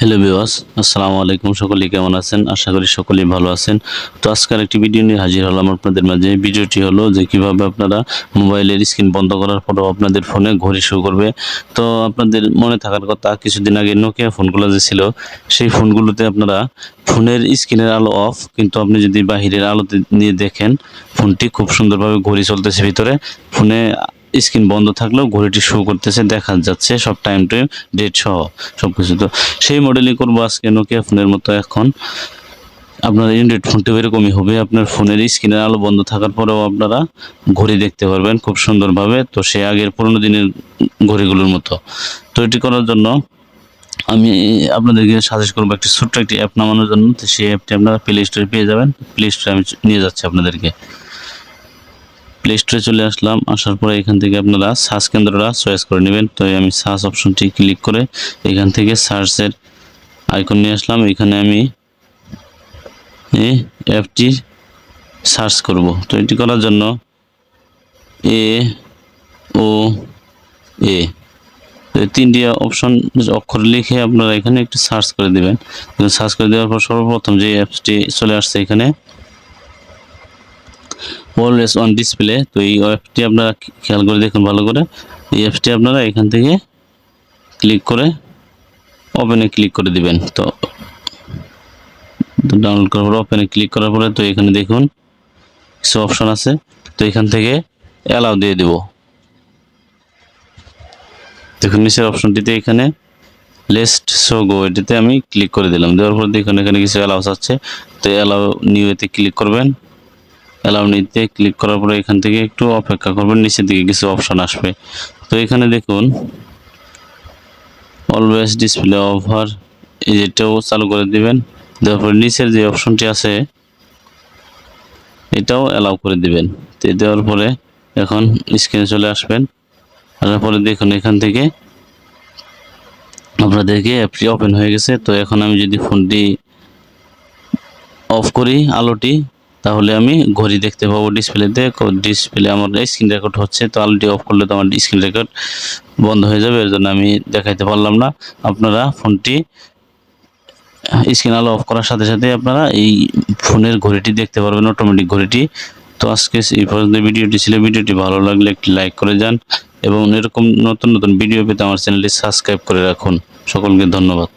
Hello বিওয়াস আসসালামু আলাইকুম। সকলে কেমন আছেন? আশা করি সকলেই ভালো আছেন। তো আজকের একটি ভিডিও নিয়ে হাজির হলাম আপনাদের মাঝে। ভিডিওটি হলো যে কীভাবে আপনারা মোবাইলের স্ক্রিন বন্ধ করার পরেও আপনাদের ফোনে ঘড়ি শো করবে। তো আপনাদের মনে থাকার কথা, কিছুদিন আগে নোকিয়া ফোনগুলো যে ছিল, সেই ফোনগুলোতে আপনারা ফোনের স্ক্রিনের আলো অফ কিন্তু আপনি যদি বাহিরের আলোতে নিয়ে দেখেন ফোনটি খুব সুন্দরভাবে ঘড়ি চলতেছে ভিতরে। ফোনে স্ক্রিন বন্ধ থাকলেও ঘড়িটি শো করতেছে, দেখা যাচ্ছে সব টাইম টু ডেট সহ সব কিছু তো সেই মডেলই করব আজকে নোকিয়া ফোনের মতো এখন। আপনার অ্যান্ড্রয়েড ফোনটি এরকমই হবে। আপনার ফোনের স্ক্রিনের আলো বন্ধ থাকার পরেও আপনারা ঘড়ি দেখতে পারবেন খুব সুন্দরভাবে। তো সে আগের পুরোনো দিনের ঘড়িগুলোর মতো। তো এটি করার জন্য আমি আপনাদেরকে সাজেস্ট করব একটি ছোট্ট একটি অ্যাপ নামানোর জন্য। তো সেই অ্যাপটি আপনারা প্লে স্টোরে পেয়ে যাবেন। প্লে স্টোরে আমি নিয়ে যাচ্ছি আপনাদেরকে। প্লে স্টোরে চলে আসলাম। আসার পরে এখান থেকে আপনারা সার্চ কেন্দ্রটা চয়েস করে নেবেন। তো আমি সার্চ অপশনটি ক্লিক করে এখান থেকে সার্চের আইকন নিয়ে আসলাম। এখানে আমি অ্যাপটি সার্চ করব। তো এটি করার জন্য এ, ও, এ। তিনটি অপশন অক্ষর লিখে আপনারা এখানে একটু সার্চ করে দেবেন। সার্চ করে দেওয়ার পর সর্বপ্রথম যে অ্যাপসটি চলে আসছে এখানে অলওয়েজ অন ডিসপ্লে তো এই অ্যাপটি আপনারা খেয়াল করে দেখুন ভালো করে। এই অ্যাপটি আপনারা এখান থেকে ক্লিক করে ওপেনে ক্লিক করে দিবেন। তো ডাউনলোড করার পর ওপেনে ক্লিক করার পরে তো এখানে দেখুন কিছু অপশন আছে। তো এখান থেকে অ্যালাউ দিয়ে দেব। দেখুন নিচের অপশনটিতে এখানে লেস্ট শো গো এটিতে আমি ক্লিক করে দিলাম। দেওয়ার পর দেখুন এখানে কিছু অ্যালাউস আছে। তো অ্যালাউ নিউ এতে ক্লিক করবেন। অ্যালাউ নিতে ক্লিক করার পরে এখান থেকে একটু অপেক্ষা করবেন, নিচের দিকে কিছু অপশন আসবে। তো এখানে দেখুন অলওয়েজ ডিসপ্লে ওভার এটাও চালু করে দিবেন। দেওয়ার পরে নিচের যে অপশনটি আছে, এটাও অ্যালাউ করে দিবেন। তো দেওয়ার পরে এখন স্ক্রিনে চলে আসবেন। আসার পরে দেখুন এখান থেকে আপনাদেরকে অ্যাপটি ওপেন হয়ে গেছে। তো এখন আমি যদি ফোনটি অফ করি, আলোটি তাহলে আমি ঘড়ি দেখতে পাবো ডিসপ্লেতে। ডিসপ্লে আমার স্ক্রিন রেকর্ড হচ্ছে, তো আলোটি অফ করলে তো আমার স্ক্রিন রেকর্ড বন্ধ হয়ে যাবে, এর জন্য আমি দেখাইতে পারলাম না। আপনারা ফোনটি স্ক্রিন আলো অফ করার সাথে সাথে আপনারা এই ফোনের ঘড়িটি দেখতে পারবেন অটোমেটিক ঘড়িটি। তো আজকে এই পর্যন্ত ভিডিওটি ছিল। ভিডিওটি ভালো লাগলে একটি লাইক করে যান এবং এরকম নতুন নতুন ভিডিও পেতে আমার চ্যানেলটি সাবস্ক্রাইব করে রাখুন। সকলকে ধন্যবাদ।